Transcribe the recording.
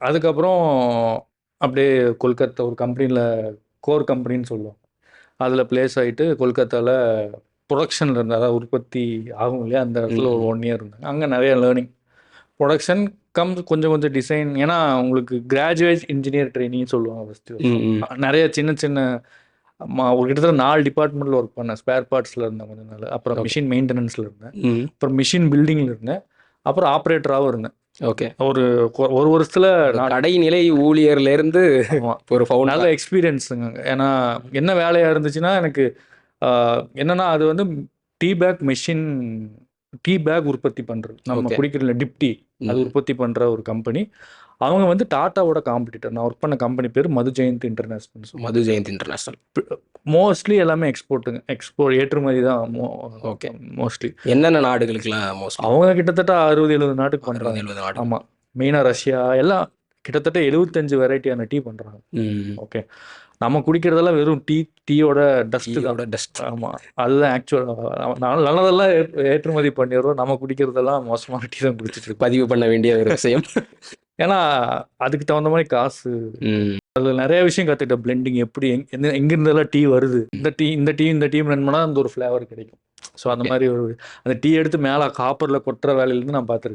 அதுக்கப்புறம் அப்படியே கொல்கத்தா ஒரு கம்பெனியில் கோர் கம்பெனின்னு சொல்லுவோம். அதில் பிளேஸ் ஆகிட்டு கொல்கத்தாவில் ப்ரொடக்ஷனில் இருந்தேன் அதாவது உற்பத்தி ஆகும் இல்லையா? அந்த இடத்துல ஒரு ஒன் இயர் இருந்தேன் அங்கே நிறைய லேர்னிங் ப்ரொடக்ஷன் கம் கொஞ்சம் கொஞ்சம் டிசைன் ஏன்னா உங்களுக்கு கிராஜுவேட் இன்ஜினியர் ட்ரைனிங் சொல்லுவாங்க ஃபஸ்ட்டு. நிறைய சின்ன சின்ன ஒரு கிட்டத்தட்ட நாலு டிபார்ட்மெண்ட்டில் ஒர்க் பண்ணேன். ஸ்பேர் பார்ட்ஸில் இருந்தேன் கொஞ்ச நாள். அப்புறம் மிஷின் மெயின்டெனன்ஸில் இருந்தேன். அப்புறம் மிஷின் பில்டிங்கில் இருந்தேன். அப்புறம் ஆப்ரேட்டராகவும் இருந்தேன். ஓகே ஒரு ஒரு வருஷத்தில் கடைநிலை ஊழியர்ல இருந்து ஆமா. ஒரு நல்ல எக்ஸ்பீரியன்ஸுங்க ஏன்னா என்ன வேலையாக இருந்துச்சுன்னா எனக்கு என்னன்னா அது வந்து tea bag machine tea bag உற்பத்தி பண்ணுறது நம்ம. குடிக்கிற டிப் டீ அது உற்பத்தி பண்ணுற ஒரு கம்பெனி. அவங்க வந்து டாட்டாவோட காம்படிட்டர். நான் ஒர்க் பண்ண கம்பெனி பேர் Madhu Jayanth international Madhu Jayanth international. Mostly எல்லாமே எக்ஸ்போர்ட்டுங்க. எக்ஸ்போர்ட் ஏற்றுமதி தான் Okay. மோஸ்ட்லி. என்னென்ன நாடுகளுக்குலாம் மோஸ்ட் அவங்க கிட்டத்தட்ட அறுபது எழுபது நாட்டுக்கு பண்ணுறாங்க எழுபது நாடு. ஆமாம் மெயினாக ரஷ்யா எல்லாம் கிட்டத்தட்ட எழுபத்தஞ்சு வெரைட்டியான டீ பண்ணுறாங்க ஓகே. நம்ம குடிக்கிறதெல்லாம் வெறும் டீ டீயோட டஸ்ட் தான். டீயோட டஸ்ட் ஆமாம் அதுதான் ஆக்சுவலாக நல்லதெல்லாம் ஏற்று- ஏற்றுமதி பண்ணிடுறோம். நம்ம குடிக்கிறதெல்லாம் மோசமான டீ தான் குடிச்சிட்டு பதிவு பண்ண வேண்டிய ஒரு விஷயம். ஏன்னா அதுக்கு தகுந்த மாதிரி காசு. அதில் நிறைய விஷயம் கற்றுக்கிட்டேன் பிளெண்டிங் எப்படி எங் எங்கேருந்தெல்லாம் டீ வருது. இந்த டீ இந்த டீ இந்த டீ blend பண்ணால் அந்த ஒரு ஃப்ளேவர் கிடைக்கும். ஸோ அந்த. மாதிரி ஒரு அந்த டீ எடுத்து மேலே காப்பரில் கொட்டுற வேலையிலேருந்து நான் பார்த்துருக்கேன்.